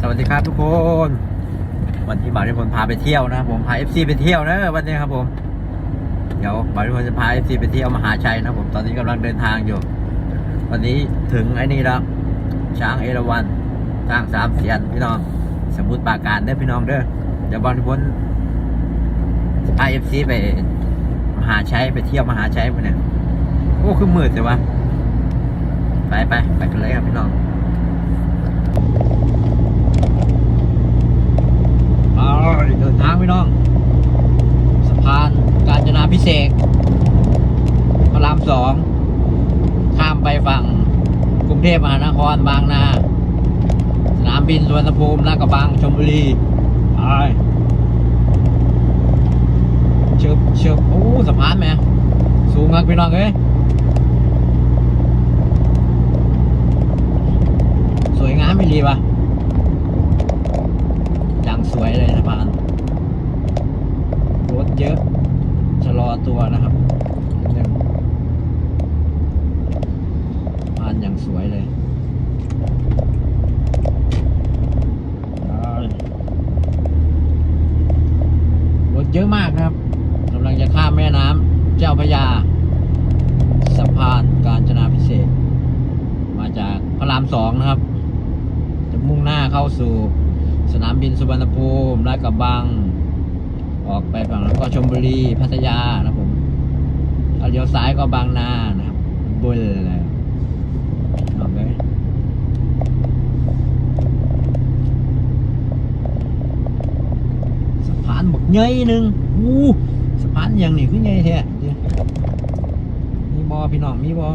สวัสดีครับทุกคน วันนี้บ่าวนิพนธ์พาไปเที่ยวนะผมพาเอฟซีไปเที่ยวนะวันนี้ครับผมเดี๋ยวบาวนิพนธ์จะพาเอฟซีไปเที่ยวมหาชัยนะผมตอนนี้กำลังเดินทางอยู่ วันนี้ถึงไอ้นี่แล้วช้างเอราวัณสร้างสามเสียนพี่น้อง สมุทรปราการเด้อพี่น้องเด้อเดี๋ยวบาวนิพนธ์จะพาเอฟซีไปมหาชัยไปเที่ยวมหาชัยวกเนี่ยโอ้คือมืดเลยวะไปไปไปกันเลยครับพี่น้อง เอาเดินทางพี่น้อง สะพานกาญจนาพิ เศษกพระรามสอง ข้ามไปฝั่งกรุงเทพมหานครบางนา สนามบินสุวรรณภูมิลาดกระบังชลบุรีไปเชิบเชิบโอ้สะพานแหม่สูงมากพี่น้องเอ้ยสวยงามไม่ดีปะอย่างสวยเลยสะพานรถเยอะ ชะลอตัวนะครับนิดนึงสะพานอย่างสวยเลยรถเยอะมากนะครับกำลังจะข้ามแม่น้ำเจ้าพระยาสะพานกาญจนาพิเศษ มาจากพระรามสองนะครับ จะมุ่งหน้าเข้าสู่สนามบินสุวรรณภูมิลาดกระบัง ออกไปฝั่งแล้วก็ชลบุรีพัทยานะผมถ้าเลี้ยวซ้ายก็บางนานะครับบุญเลยออกเลยสะพานบักใหญ่หนึ่งอู้สะพานอย่างนี้คือใหญ่แท้มีบอพี่น้องมีบอ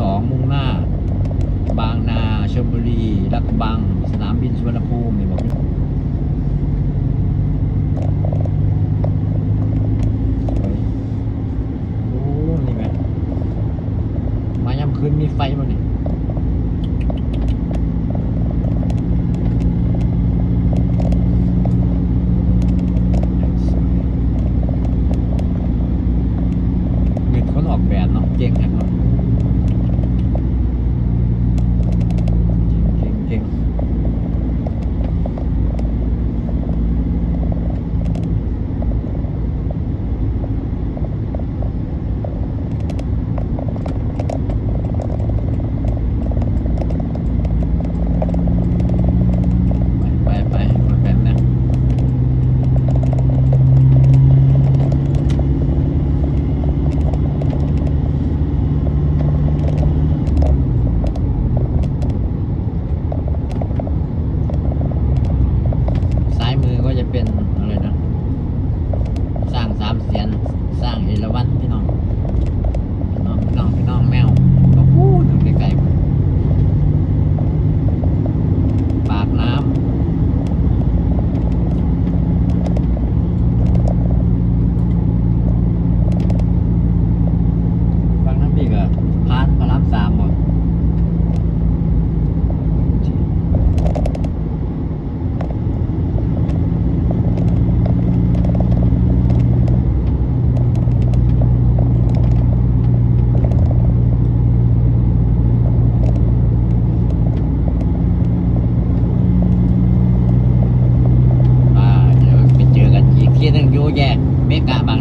สองมุ่งหน้า บางนาชลบุรีรักบัง สนามบินสุวรรณภูมิเนี่ยบอกโอ้นี่ไงมาย่ำคืนมีไฟมาเนี่ย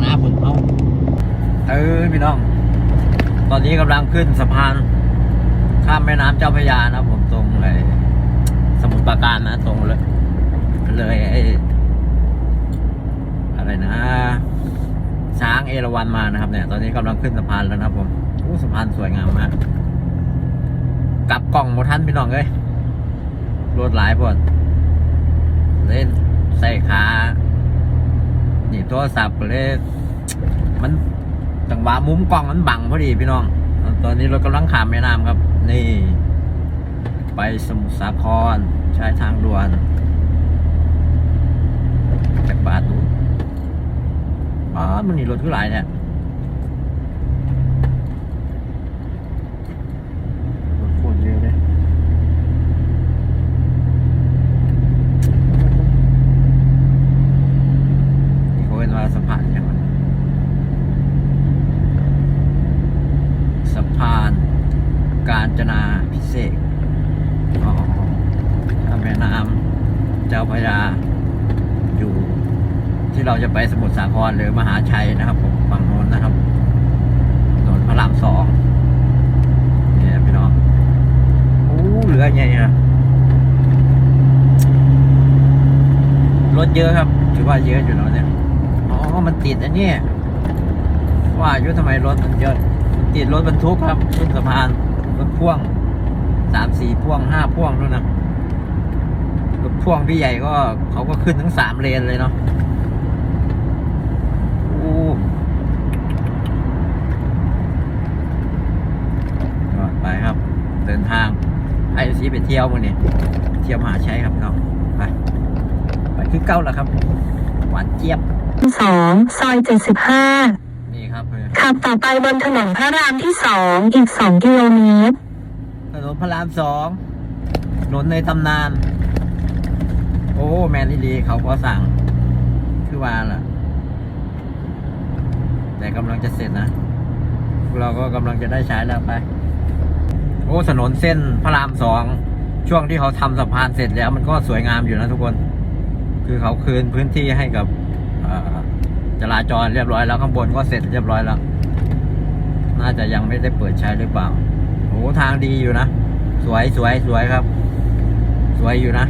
กะบางนาพุ่นเอาเออพี่น้อง ตอนนี้กำลังขึ้นสะพาน ข้ามแม่น้ำเจ้าพระยานะผมตรงไอ้สมุทรปราการนะตรงเลย เลยไอ้อะไรนะ ช้างเอราวัณมานะครับ เนี่ย ตอนนี้กำลังขึ้นสะพานแล้วนะผมโอ้สะพานสวยงามมากกลับกล่องโมทันพี่น้องเอ้ยรถหลายพวดเล่นใส่ขา นี่โทรศัพท์เลยมันจังหวะมุมกล้องมันบังพอดีพี่น้อง ตอนนี้เรากำลังขามแม่น้ำครับ นี่ ไปสมุทรสาครใช้ทางด่วนจากบาทดูอ๋อมันนี่รถคือหลายเนี่ยรถโคตรเยอะเลยนี่เขาเป็นว่าสะพานยังไงสะพาน กาญจ นาพิเศษกอ๋อข้ามแม่น้ำเจ้าพระยา อยู่ที่เราจะไปสมุทรสาครหรือมหาชัยนะครับผมฝั่งโน้นนะครับถนนพระรามสองเนี่ยพี่น้องโอ้เหลือไงนะรถเยอะครับถือว่าเยอะอยู่แล้วเนี่ยอ๋อมันติดอันเนี้ยว่าอายุทำไมรถมันเยอะติดรถบรรทุกครับขึ้นสะพานรถพ่วง สามสี่พ่วงห้าพ่วงด้วยนะรถพ่วงพี่ใหญ่ก็เขาก็ขึ้นทั้งสามเลนเลยเนาะโอ้ก็ไปครับ เดินทางไอ้ซีไปเที่ยวมื้อนี้เที่ยวมหาชัยครับพี่น้องไปไปคือเก้าแล้วครับ หวานเจี๊ยบสองซอยเจ็ดสิบห้านี่ครับขับต่อไปบนถนนพระรามที่สองอีกสองกิโลเมตรถ นนพระรามสองถนนในตำนาน โอ้ แมนนี่ดีเขาก็สั่ง คือว่าล่ะ แต่กำลังจะเสร็จนะ เราก็กำลังจะได้ใช้แล้วไป โอ้ถนนเส้นพระรามสองช่วงที่เขาทำสะพานเสร็จแล้ว มันก็สวยงามอยู่นะทุกคน คือเขาคืนพื้นที่ให้กับจราจรเรียบร้อยแล้วข้างบนก็เสร็จเรียบร้อยแล้ว น่าจะยังไม่ได้เปิดใช้หรือเปล่าโอ้ทางดีอยู่นะ สวยสวยสวยครับ สวยอยู่นะ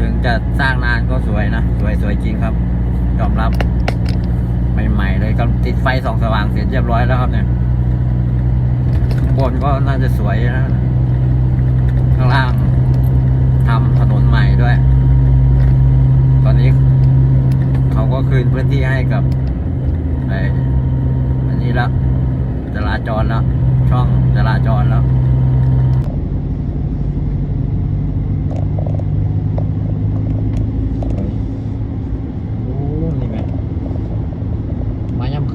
ถึงจะสร้างนานก็สวยนะ สวยสวยจริงครับยอมรับใหม่ๆเลยก็ติดไฟส่องสว่างเสร็จเรียบร้อยแล้วครับเนี่ยข้างบนก็น่าจะสวยนะข้างล่างทำถนนใหม่ด้วย ตอนนี้ เขาก็คืนพื้นที่ให้กับไอ้อันนี้แล้วจราจรแล้ว ช่องจราจรแล้ว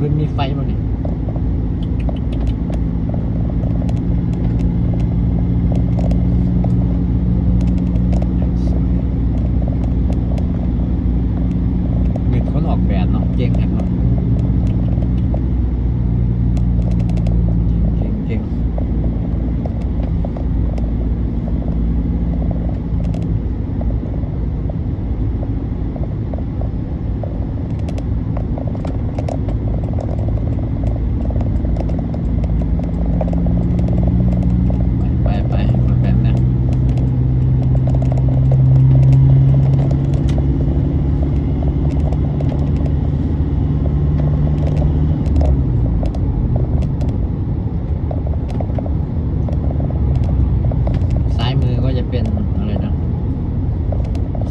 มันมีไฟบ้างเนี่ย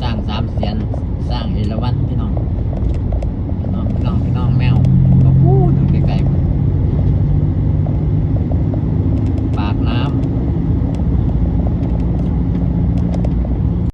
ร้างสามเสียนสร้างเอราวัณพี่น้อง พี่น้องพี่น้องพี่น้องแมวก็พูด